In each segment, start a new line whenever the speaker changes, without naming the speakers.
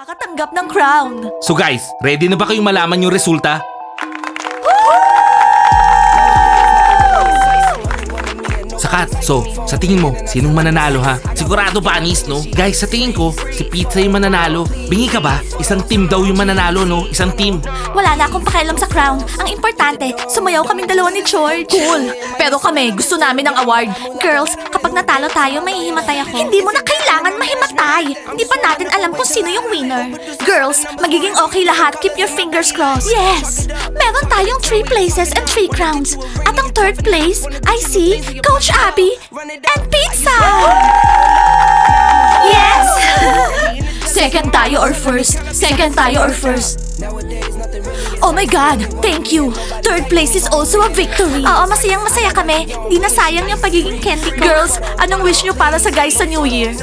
makakatanggap ng crown.
So guys, ready na ba kayong malaman yung resulta? Sakat, so, sa tingin mo, sinong mananalo ha? Sigurado ba, Anis, no? Guys, sa tingin ko, si Pizza yung mananalo. Bingi ka ba? Isang team daw yung mananalo, no? Isang team.
Wala na akong pakialam sa crown. Ang importante, sumayaw kaming dalawa ni George. Cool. Pero kami, gusto namin ng award. Girls, kapag natalo tayo, may hihimatay ako. Hindi mo na kailangan mahimatay. Hindi pa natin alam kung sino yung winner. Girls, magiging okay lahat. Keep your fingers crossed. Yes! Meron tayong three places and three crowns. At ang third place, I see Coach Abby and Pizza! Yes! Second tayo or first? Second tayo or first? Oh my God! Thank you! Third place is also a victory! Oo, masayang masaya kami. Hindi na sayang yung pagiging candy ko. Girls, anong wish nyo para sa guys sa New Year?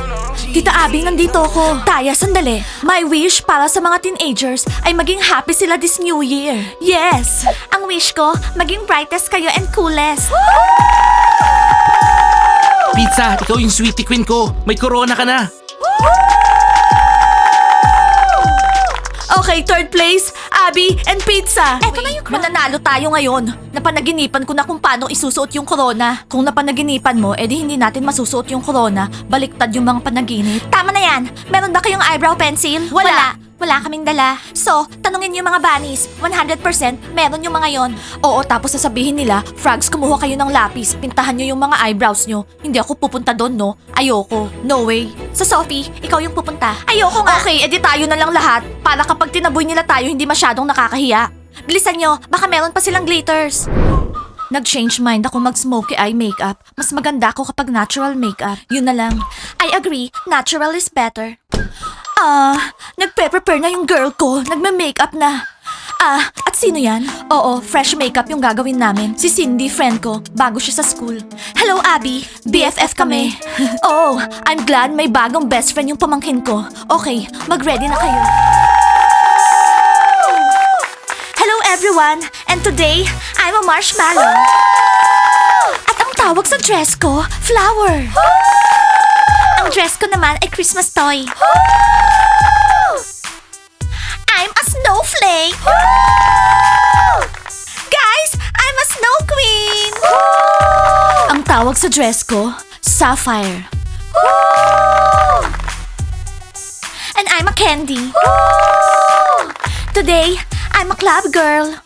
Tita Abby, nandito ako. Taya, sandali. My wish para sa mga teenagers ay maging happy sila this New Year. Yes! Ang wish ko, maging brightest kayo and coolest.
Pizza, ikaw yung sweetie queen ko. May corona ka na.
Okay, third place, Abby and Pizza. Eto na yung Mananalo tayo ngayon. Napanaginipan ko na kung paano isusuot yung corona. Kung napanaginipan mo, edi hindi natin masusuot yung corona. Baliktad yung mga panaginip. Tama na yan. Meron ba kayong eyebrow pencil? Wala. Wala kaming dala. So, tanungin yung mga bunnies. 100% meron yung mga yon. Oo, tapos sasabihin nila, Frogs, kumuha kayo ng lapis. Pintahan nyo yung mga eyebrows nyo. Hindi ako pupunta doon, no? Ayoko. No way. Sa Sophie, ikaw yung pupunta. Ayoko nga. Okay, edi tayo na lang lahat. Para kapag tinaboy nila tayo, hindi masyadong nakakahiya. Bilisan nyo, baka meron pa silang glitters. Nag-change mind ako mag-smoky eye makeup. Mas maganda ako kapag natural makeup. Yun na lang. I agree, natural is better. Ah, nagpe-prepare na yung girl ko. Nagme-makeup na. Ah, at sino yan? Oo, fresh makeup yung gagawin namin. Si Cindy, friend ko, bago siya sa school. Hello, Abby. BFF kami. oh, I'm glad may bagong best friend yung pamangkin ko. Okay, mag-ready na kayo. Hello, everyone. And today, I'm a marshmallow. At ang tawag sa dress ko, flower. Dress ko naman ay Christmas toy. I'm a snowflake! Guys, I'm a snow queen! Ang tawag sa dress ko, sapphire. And I'm a candy. Today, I'm a club girl.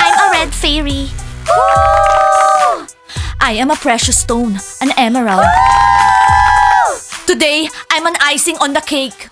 I'm a red fairy. I am a precious stone, an emerald. Today, I'm an icing on the cake.